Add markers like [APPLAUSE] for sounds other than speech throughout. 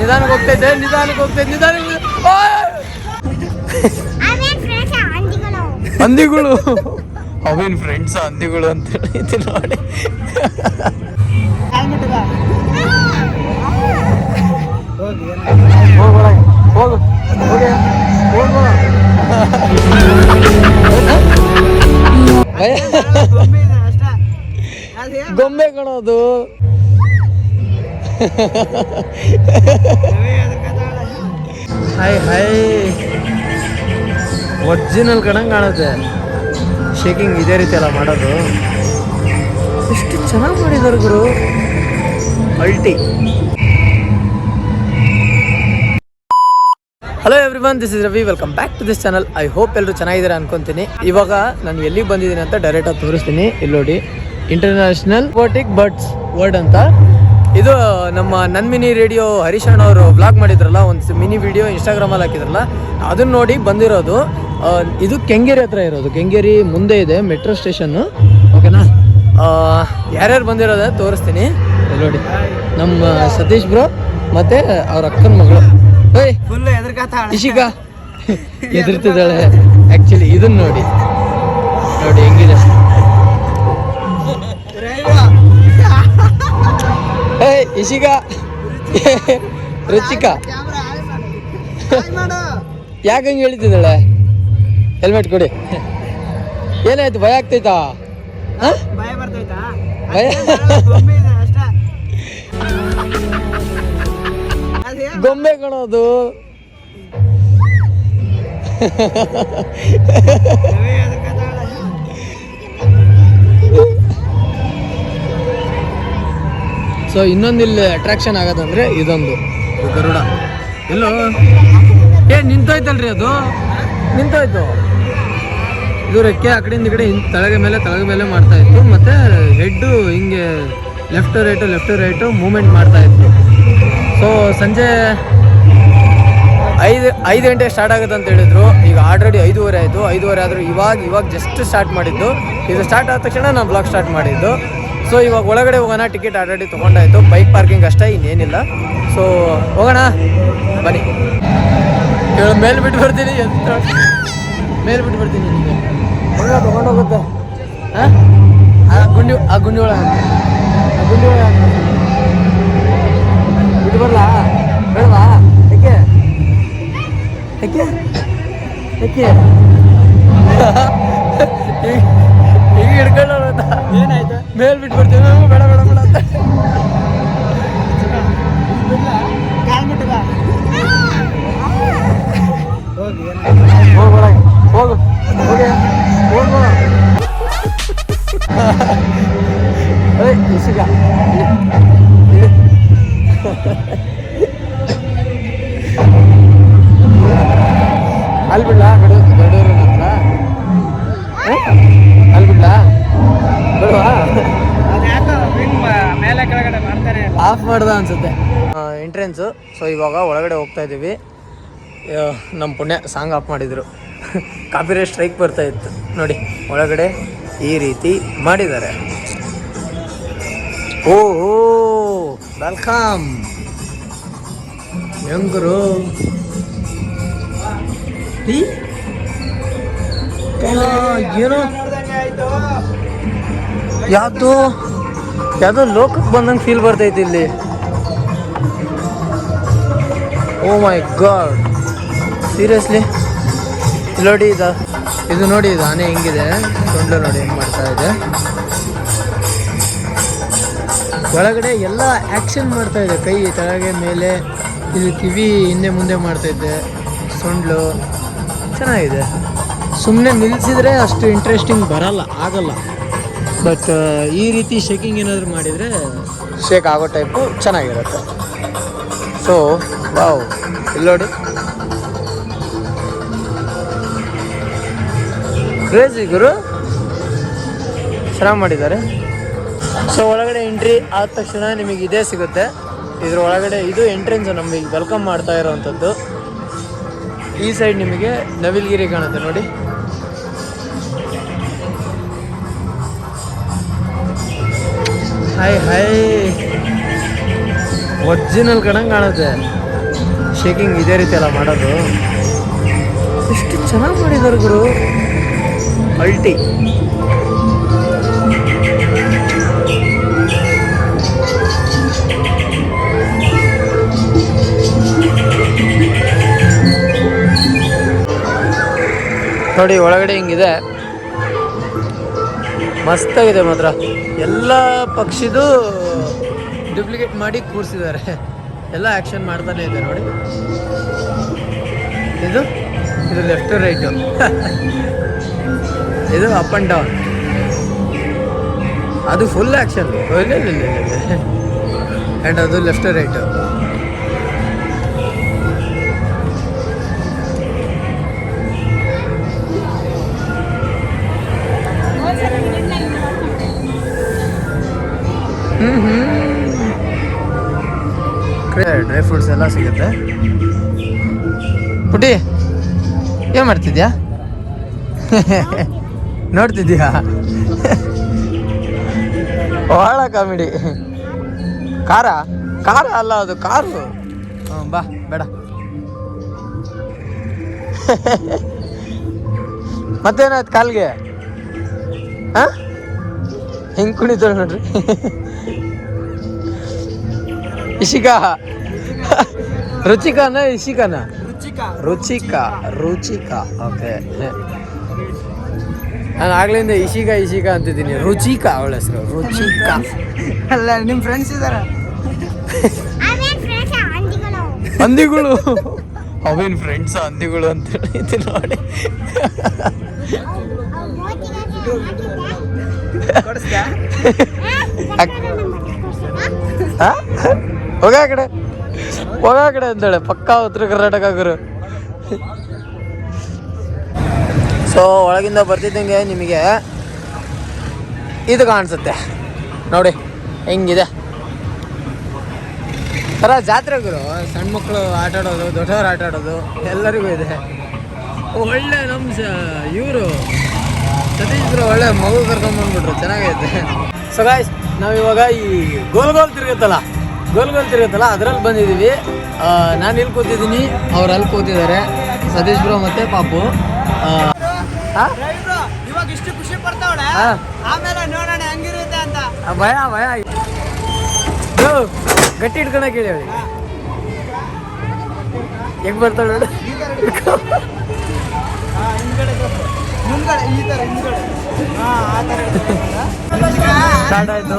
ನಿಧಾನಕ್ಕೆ ಹೋಗ್ತೈತೆ ನಿಧಾನಕ್ಕೆ ಹೋಗ್ತೈತೆ ನಿಧಾನಕ್ಕೆ ಹಂದಿಗಳು? ಹಂದಿಗಳು? ಅವೇನ್ ಫ್ರೆಂಡ್ಸ್ ಹಂದಿಗಳು ಅಂತ ಹೇಳಿ ನೋಡಿ. ಹೋಗು. ಗೊಂಬೆ ಕಣೋದು. ಹಾಯ್ ಹಾಯ್ ಒರಿಜಿನಲ್ ಕಣಂಗೆ ಕಾಣುತ್ತೆ. ಶೇಕಿಂಗ್ ಇದೇ ರೀತಿ ಎಲ್ಲ ಮಾಡೋದು. ಎಷ್ಟು ಚೆನ್ನಾಗಿ ಮಾಡಿದ್ದಾರೆ ಗುರು. ಅಲ್ಟಿ hello everyone this is Ravi welcome back to this channel I hope ಎಲ್ಲರೂ ಚೆನ್ನಾಗಿದ್ದಾರೆ ಅನ್ಕೊಂತೀನಿ. ಇವಾಗ ನಾನು ಎಲ್ಲಿಗೆ ಬಂದಿದ್ದೀನಿ ಅಂತ ಡೈರೆಕ್ಟಾಗಿ ತೋರಿಸ್ತೀನಿ. ಇಲ್ಲಿ ನೋಡಿ ಇಂಟರ್ನ್ಯಾಷನಲ್ ಬೋಟಿಕ್ ಬರ್ಡ್ಸ್ ವರ್ಡ್ ಅಂತ. ಇದು ನಮ್ಮ ನನ್ ಮಿನಿ ರೇಡಿಯೋ ಹರೀಶ್ ಅಣ್ಣ ಅವರು ಬ್ಲಾಗ್ ಮಾಡಿದ್ರಲ್ಲ ಒಂದು ಮಿನಿ ವಿಡಿಯೋ ಇನ್ಸ್ಟಾಗ್ರಾಮಲ್ಲಿ ಹಾಕಿದ್ರಲ್ಲ ಅದನ್ನ ನೋಡಿ ಬಂದಿರೋದು. ಇದು ಕೆಂಗೇರಿ ಹತ್ರ ಇರೋದು. ಕೆಂಗೇರಿ ಮುಂದೆ ಇದೆ ಮೆಟ್ರೋ ಸ್ಟೇಷನ್ನು ಓಕೆನಾ? ಯಾರ್ಯಾರು ಬಂದಿರೋದ ತೋರಿಸ್ತೀನಿ. ನೋಡಿ. ನಮ್ಮ ಸತೀಶ್ ಬ್ರೋ ಮತ್ತೆ ಅವ್ರ ಅಕ್ಕನ ಮಗಳು. ಏಯ್ ಇಶಿಕಾ. [LAUGHS] ಎದುರ್ತಿದ್ದಾಳೆ. ಆಕ್ಚುಲಿ ಇದನ್ನ ನೋಡಿ. ನೋಡಿ ಹೆಂಗಿದೆ? ಏಯ್ ರುಚಿಕ. ಯಾಕೆ ಹಂಗೆ ಹೇಳ್ತಿದ್ದಾಳೆ? ಹೆಲ್ಮೆಟ್ ಕೊಡಿ. ಏನಾಯ್ತು? ಭಯ ಆಗ್ತೈತಾ? ಭಯ? ಗೊಂಬೆ ಕಣೋದು. [LAUGHS] [LAUGHS] ಸೊ ಇನ್ನೊಂದು ಇಲ್ಲಿ ಅಟ್ರಾಕ್ಷನ್ ಆಗೋದಂದ್ರೆ ಇದೊಂದು. ಇದು ಗರುಡ. ಎಲ್ಲೋ? ಏ, ನಿಂತೋಯ್ತಲ್ರಿ ಅದು? ನಿಂತೋಯ್ತು. ಇದು ರೆಕ್ಕೆ ಆ ಕಡೆಯಿಂದ ಕಡೆ ಹಿಂಗೆ ತಳಗೆ ಮೇಲೆ ತಳಗೆ ಮೇಲೆ ಮಾಡ್ತಾ ಇತ್ತು. ಮತ್ತೆ ಹೆಡ್ಡು ಹಿಂಗೆ left right left right moment ಮಾಡ್ತಾ ಇತ್ತು. ಸೊ ಸಂಜೆ ಐದು ಐದು ಗಂಟೆ ಸ್ಟಾರ್ಟ್ ಆಗುತ್ತೆ ಅಂತ ಹೇಳಿದ್ರು. ಈಗ ಆಲ್ರೆಡಿ ಐದೂವರೆ ಆಯಿತು. ಐದೂವರೆ ಆದರೂ ಇವಾಗ ಇವಾಗ ಜಸ್ಟ್ ಸ್ಟಾರ್ಟ್ ಮಾಡಿದ್ದು. ಇದು ಸ್ಟಾರ್ಟ್ ಆದ ತಕ್ಷಣ ನಾನು ಬ್ಲಾಗ್ ಸ್ಟಾರ್ಟ್ ಮಾಡಿದ್ದು. ಸೊ ಇವಾಗ ಒಳಗಡೆ ಹೋಗೋಣ ಟಿಕೆಟ್ ಆಲ್ರೆಡಿ ತೊಗೊಂಡಾಯ್ತು. ಬೈಕ್ ಪಾರ್ಕಿಂಗ್ ಅಷ್ಟೇ ಇನ್ನೇನಿಲ್ಲ. ಸೊ ಹೋಗೋಣ ಬನ್ನಿ. ಇವಾಗ ಮೇಲೆ ಬಿಟ್ಟು ಬರ್ತೀನಿ ಮೇಲೆ ಬಿಟ್ಟು ಬರ್ತೀನಿ ತೊಗೊಂಡೋಗುತ್ತೆ? ಹಾಂ ಆ ಗುಂಡಿ ಆ ಗುಂಡಿ ಒಳಗೆ. ಆ ಗುಂಡಿ ಒಳಗೆ ಬಿಟ್ಟು ಬರಲಾ? ಬೇಡವಾ? ಯಾಕೆ? ಯಾಕೆ? ಯಾಕೆ? [LAUGHS] ಈಗ ಹಿಡ್ಕೊಳ್ಳೋಣ ಏನಾಯ್ತು? ಮೇಲ್ ಬಿಟ್ಟು ಬರ್ತೀವಿ ನಾವು ಬೇಡ ಬೇಡ ಬೇಡ ಅಂತ. ಹೋಗಿ, ಹೋಗು. ಏಯ್, ಇಸಿಗ. ಅಲ್ಲಿ ಬಿಡ್ಲಾ? ಆಫ್ ಮಾಡ್ದ ಅನ್ಸುತ್ತೆ. ಎಂಟ್ರೆನ್ಸು ಸೊ ಇವಾಗ ಒಳಗಡೆ ಹೋಗ್ತಾ ಇದ್ದೀವಿ ನಮ್ಮ ಪುಣ್ಯ ಸಾಂಗ್ ಆಫ್ ಮಾಡಿದರು. ಕಾಪಿರೇ ಸ್ಟ್ರೈಕ್ ಬರ್ತಾ ಇತ್ತು. ನೋಡಿ, ಒಳಗಡೆ ಈ ರೀತಿ ಮಾಡಿದ್ದಾರೆ. ಓ ವೆಲ್ಕಮ್ ಹೆಂಗರು? ಏನೋ? ಯಾವ್ದು ಯಾವುದೋ ಲೋಕಕ್ಕೆ ಬಂದಂಗೆ ಫೀಲ್ ಬರ್ತೈತಿ ಇಲ್ಲಿ. ಓ ಮೈ ಗಾಡ್ ಸೀರಿಯಸ್ಲಿ ನೋಡಿ ಇದು. ಇದು ನೋಡಿ ಇದು ಆನೆ ಹೆಂಗಿದೆ. ಸೊಂಡ್ಲು ನೋಡಿ ಹೆಂಗೆ ಮಾಡ್ತಾ ಇದೆ. ಒಳಗಡೆ ಎಲ್ಲ ಆ್ಯಕ್ಷನ್ ಮಾಡ್ತಾ ಇದೆ. ಕೈ ತಳಗೆ ಮೇಲೆ ಇದು ಕಿವಿ ಹಿಂದೆ ಮುಂದೆ ಮಾಡ್ತಾ ಇದೆ. ಸೊಂಡ್ಲು. ಚೆನ್ನಾಗಿದೆ. ಸುಮ್ಮನೆ ನಿಲ್ಲಿಸಿದ್ರೆ ಅಷ್ಟು ಇಂಟ್ರೆಸ್ಟಿಂಗ್ ಬರಲ್ಲ, ಆಗಲ್ಲ. ಬಟ್ ಈ ರೀತಿ ಶೇಕಿಂಗ್ ಏನಾದರೂ ಮಾಡಿದರೆ ಶೇಕ್ ಆಗೋ ಟೈಪು ಚೆನ್ನಾಗಿರುತ್ತೆ. ಸೊ ವಾವ್ ಇಲ್ಲಿ ನೋಡಿ. ಕ್ರೇಜಿ ಗುರು. ಚೆನ್ನಾಗಿ ಮಾಡಿದ್ದಾರೆ. ಸೊ ಒಳಗಡೆ ಎಂಟ್ರಿ ಆದ ತಕ್ಷಣ ನಿಮಗೆ ಇದೇ ಸಿಗುತ್ತೆ. ಇದ್ರ ಒಳಗಡೆ ಇದು ಎಂಟ್ರೆನ್ಸ್ ನಮಗೆ ವೆಲ್ಕಮ್ ಮಾಡ್ತಾ ಇರೋವಂಥದ್ದು. ಈ ಸೈಡ್ ನಿಮಗೆ ನವಿಲ್ಗಿರಿ ಕಾಣುತ್ತೆ ನೋಡಿ. ಹಾಯ್ ಹಾಯ್ ಒರಿಜಿನಲ್ ಕಣಂಗೆ ಕಾಣುತ್ತೆ. ಶೇಕಿಂಗ್ ಇದೇ ರೀತಿ ಎಲ್ಲ ಮಾಡೋದು. ಎಷ್ಟು ಚೆನ್ನಾಗಿ ಮಾಡಿದ್ದಾರೆ ಗುರು. ಮಲ್ಟಿ ನೋಡಿ, ಒಳಗಡೆ ಹಿಂಗಿದೆ. ಮಸ್ತಾಗಿದೆ ಮಾತ್ರ. ಎಲ್ಲ ಪಕ್ಷಿದು ಡುಪ್ಲಿಕೇಟ್ ಮಾಡಿ ಕೂರಿಸಿದ್ದಾರೆ. ಎಲ್ಲ ಆ್ಯಕ್ಷನ್ ಮಾಡ್ತಾನೆ ಇದೆ ನೋಡಿ. ಇದು? ಇದು ಲೆಫ್ಟು ರೈಟು [LAUGHS] ಇದು ಅಪ್ ಆ್ಯಂಡ್ ಡೌನ್ ಅದು ಫುಲ್ ಆ್ಯಕ್ಷನ್ ಇಲ್ಲ ಇಲ್ಲ ಆ್ಯಂಡ್ [LAUGHS] ಅದು ಲೆಫ್ಟು ರೈಟು ಡ್ರೈ ಫ್ರೂಟ್ಸ್ ಎಲ್ಲ ಸಿಗುತ್ತೆ. ಪುಟಿ, ಏನು ಮಾಡ್ತಿದ್ಯಾ? ನೋಡ್ತಿದ್ಯಾ? ಭಾಳ ಕಾಮಿಡಿ ಖಾರ? ಖಾರ ಅಲ್ಲ ಅದು ಕಾರು ಹ್ಞೂ ಬಾ, ಬೇಡ. ಮತ್ತೇನಾಯ್ತು ಕಾಲ್ಗೆ? ಹಾಂ? ಹೆಂಗೆ ಕುಣಿತಾಳೆ ನೋಡ್ರಿ. ಇಶಿಕಾ. ರುಚಿಕಾನ ಇಶಿಕಾನ? ರುಚಿಕ. ರುಚಿಕಾ ರುಚಿಕಾ. ಓಕೆ ನಾನು ಆಗ್ಲಿಂದ ಇಶಿಕಾ ಇಶಿಕಾ ಅಂತಿದ್ದೀನಿ. ರುಚಿಕಾ ಅವಳ ಹೆಸರು. ರುಚಿಕಾ. ಅಲ್ಲ ನಿಮ್ಮ ಫ್ರೆಂಡ್ಸ್ ಇದಾರ? ಹಂದಿಗಳು. ಅವೇನು ಫ್ರೆಂಡ್ಸ್ ಹಂದಿಗಳು ಅಂತ ಹೇಳಿದ್ದು ನೋಡಿ. ಆ? ಹೋಗ ಕಡೆ. ಹೋಗ ಕಡೆ ಅಂತೇಳಿ ಪಕ್ಕಾ ಉತ್ತರ ಕರ್ನಾಟಕ ಗುರು. ಸೊ ಒಳಗಿಂದ ಬರ್ತಿದ್ದಂಗೆ ನಿಮಗೆ ಇದು ಕಾಣಿಸುತ್ತೆ. ನೋಡಿ, ಹೆಂಗಿದೆ. ಥರ ಜಾತ್ರೆ ಗುರು. ಸಣ್ಣ ಮಕ್ಕಳು ಆಟ ಆಡೋದು, ದೊಡ್ಡವರು ಆಟ ಆಡೋದು, ಎಲ್ಲರಿಗೂ ಇದೆ. ಒಳ್ಳೆ ನಮ್ಮ ಇವರು. ಸತೀಶ್ರು ಒಳ್ಳೆ ಮಗು ಕರ್ಕೊಂಡ್ಬಂದ್ಬಿಟ್ರು ಚೆನ್ನಾಗೈತೆ. ಸೊ ಗಾಯ್ಸ್ ನಾವಿವಾಗ ಈ ಗೋಲ್ ಗೋಲ್ ತಿರುಗುತ್ತಲ್ಲ? ಗೋಲ್ ಗೋಲ್ ತಿರುಗುತ್ತಲ್ಲ ಅದ್ರಲ್ಲಿ ಬಂದಿದ್ದೀವಿ. ನಾನು ಇಲ್ಲಿ ಕೂತಿದ್ದೀನಿ? ಅವ್ರು ಅಲ್ಲಿ ಕೂತಿದ್ದಾರೆ. ಸತೀಶ್ ಬ್ರೋ ಮತ್ತೆ ಪಾಪು? ಇವಾಗ ಇಷ್ಟು ಖುಷಿ ಪಡ್ತಾವಳೆ ಆಮೇಲೆ ನೋಡೋಣ ಹೆಂಗಿರುತ್ತೆ ಅಂತ. ಭಯ ಭಯ. ಗಟ್ಟಿ ಹಿಡ್ಕೊಳಕ್ ಹೇಳಿ ಅವಳಿಗೆ ಹೆಂಗ್ ಬರ್ತಾಳೆ ಸ್ಟಾರ್ಟ್ ಹಾ,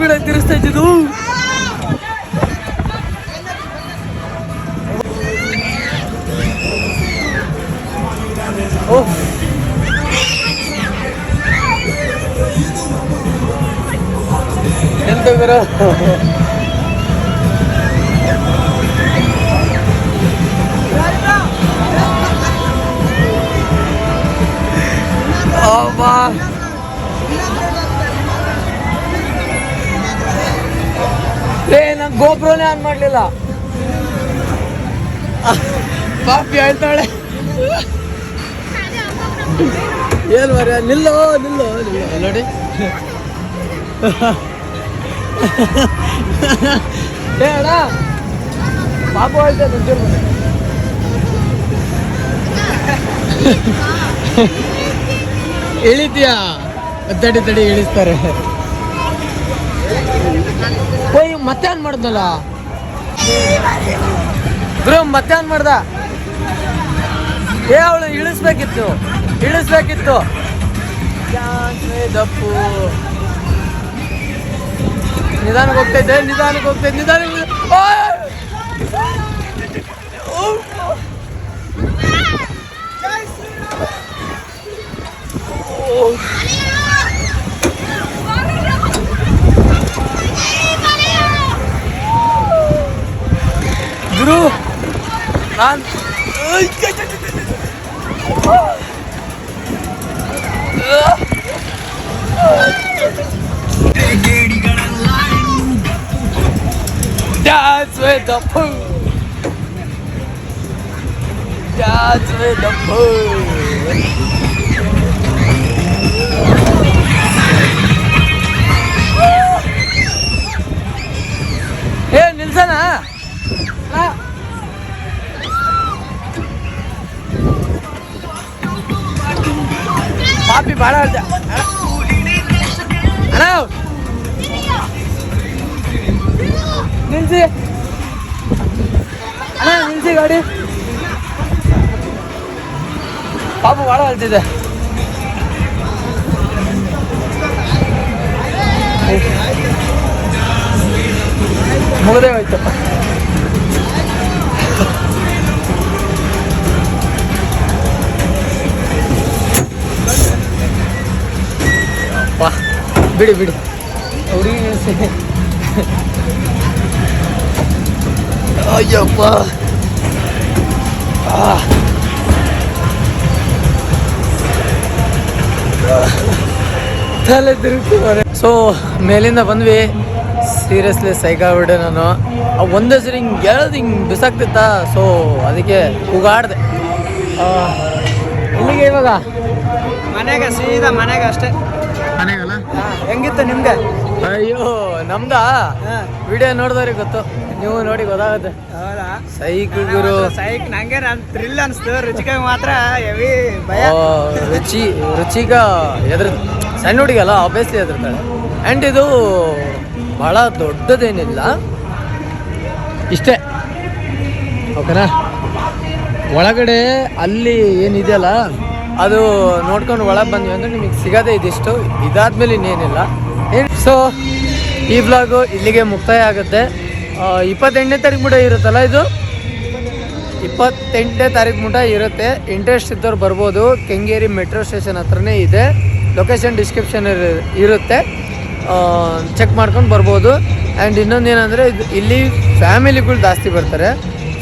ಯಪ್ಪ ಹೆಂಗ್ ರಿಂಗ್ಸ್ ಬಿಡ ತಿರ್ಸ್ತಾ ಇದ್ದಿದ್ದು ಓಹ್ ಎಂತ ಗುರು ಅಬ್ಬಾ ಏ ಗೋಪ್ರೋನೇ ಆನ್ ಮಾಡಲಿಲ್ಲ. ಪಾಪಿ ಹೇಳ್ತಾಳೆ. ಏನು ಮರ ನಿಲ್ಲೋ ನಿಲ್ಲೋ ನೋಡಿ. ಅಣ್ಣ. ಪಾಪ ಹೇಳ್ತಾ ಒಂಚೂರು ಬನ್ನಿ. ಇಳಿತೀಯಾ? ತಡಿ ತಡಿ ಇಳಿಸ್ತಾರೆ. ಮತ್ತೆ ಆನ್ ಮಾಡಿದ್ನಲ್ಲ? ಬ್ರೋ ಮತ್ತೆ ಆನ್ ಮಾಡ್ದ? ಏ, ಅವಳು ಇಳಿಸ್ಬೇಕಿತ್ತು. ಇಳಿಸ್ಬೇಕಿತ್ತು. ದಪ್ಪು ನಿಧಾನಕ್ಕೆ ಹೋಗ್ತಿದ್ದೆ ನಿಧಾನಕ್ಕೆ ಹೋಗ್ತಿದ್ದೆ, ನಿಧಾನಕ್ಕೆ ಓಹ್ 난 Dance with the poo. Dance with the poo. 야 민선아 பாப்பி படம் வருது ஹலோ நில்சு அண்ணா நில்சு காடு. பாப்பு படம் வருது முகதே வைத்தோம் ವಾ ಬಿಡಿ ಬಿಡಿ. ಅವ್ರಿಗೆ ಅಯ್ಯಪ್ಪ. ತಲೆ ತಿರುಗ್ತಾರೆ ಸೊ ಮೇಲಿಂದ ಬಂದ್ವಿ. ಸೀರಿಯಸ್ಲಿ ಸೈಕಾಗ್ಬಿಟ್ಟೆ ನಾನು. ಒಂದೇ ಸರಿ ಹಿಂಗೆ ಹೇಳೋದು ಹಿಂಗೆ ಬಿಸಾಕ್ತಿತ್ತ ಸೊ ಅದಕ್ಕೆ ಕೂಗಾಡ್ದೆ. ಇಲ್ಲಿಗೆ ಇವಾಗ? ಮನೆಗೆ, ಸೀದಾ ಮನೆಗೆ ಅಷ್ಟೇ. ಮನೆಗಲ್ಲ? ಹೆಂಗಿತ್ತು ನಿಮ್ಗೆ? ಅಯ್ಯೋ ನಮ್ದ? ವಿಡಿಯೋ ನೋಡಿದವ್ರಿಗೆ ಗೊತ್ತು. ನೀವು ನೋಡಿ ಗೊತ್ತಾಗುತ್ತೆ. ಸೈಕ್ ಗುರು. ಸೈಕ್ ನಂಗೆ ನಾನು ಥ್ರಿಲ್ ಅನಿಸ್ತು. ರುಚಿಕ ಮಾತ್ರ ಹೆವಿ ಭಯ. ರುಚಿ ರುಚಿಕ ಎದ್ರ ಸಣ್ಣ ಹುಡುಗಲ್ಲ ಆಬ್ವಿಯಸ್ಲಿ ಎದುರ್ತಾಳೆ. ಆ್ಯಂಡ್ ಇದು ಭಾಳ ದೊಡ್ಡದೇನಿಲ್ಲ. ಇಷ್ಟೇ. ಓಕೆನಾ ಒಳಗಡೆ ಅಲ್ಲಿ ಏನಿದೆಯಲ್ಲ ಅದು ನೋಡ್ಕೊಂಡು ಒಳಗೆ ಬಂದ್ವಿ ಅಂದರೆ ನಿಮಗೆ ಸಿಗೋದೇ ಇದಿಷ್ಟು. ಇದಾದ್ಮೇಲೆ ಇನ್ನೇನಿಲ್ಲ. ಸೊ ಈ ಬ್ಲಾಗು ಇಲ್ಲಿಗೆ ಮುಕ್ತಾಯ ಆಗುತ್ತೆ. ಇಪ್ಪತ್ತೆಂಟನೇ ತಾರೀಕು ಮುಟ ಇರುತ್ತಲ್ಲ ಇದು? ಇಪ್ಪತ್ತೆಂಟನೇ ತಾರೀಕು ಮುಟ ಇರುತ್ತೆ. ಇಂಟ್ರೆಸ್ಟ್ ಇದ್ದವ್ರು ಬರ್ಬೋದು. ಕೆಂಗೇರಿ ಮೆಟ್ರೋ ಸ್ಟೇಷನ್ ಹತ್ರನೇ ಇದೆ. ಲೊಕೇಶನ್ ಡಿಸ್ಕ್ರಿಪ್ಷನ್ ಇರುತ್ತೆ. ಚೆಕ್ ಮಾಡ್ಕೊಂಡು ಬರ್ಬೋದು. ಆ್ಯಂಡ್ ಇನ್ನೊಂದು ಏನಂದರೆ ಇದು ಇಲ್ಲಿ ಫ್ಯಾಮಿಲಿಗಳು ಜಾಸ್ತಿ ಬರ್ತಾರೆ.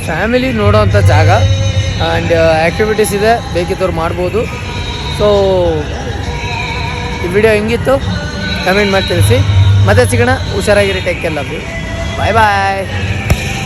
ಫ್ಯಾಮಿಲಿ ನೋಡೋವಂಥ ಜಾಗ. ಆ್ಯಂಡ್ ಆ್ಯಕ್ಟಿವಿಟೀಸ್ ಇದೆ. ಬೇಕಿದ್ದವ್ರು ಮಾಡ್ಬೋದು. ಸೊ ಈ ವಿಡಿಯೋ ಹೆಂಗಿತ್ತು? ಕಮೆಂಟ್ ಮಾಡಿ ತಿಳಿಸಿ. ಮತ್ತೆ ಸಿಗೋಣ. ಹುಷಾರಾಗಿರಿ. ಟೆಕ್ ಎಲ್ಲ ಬಾಯ್ ಬಾಯ್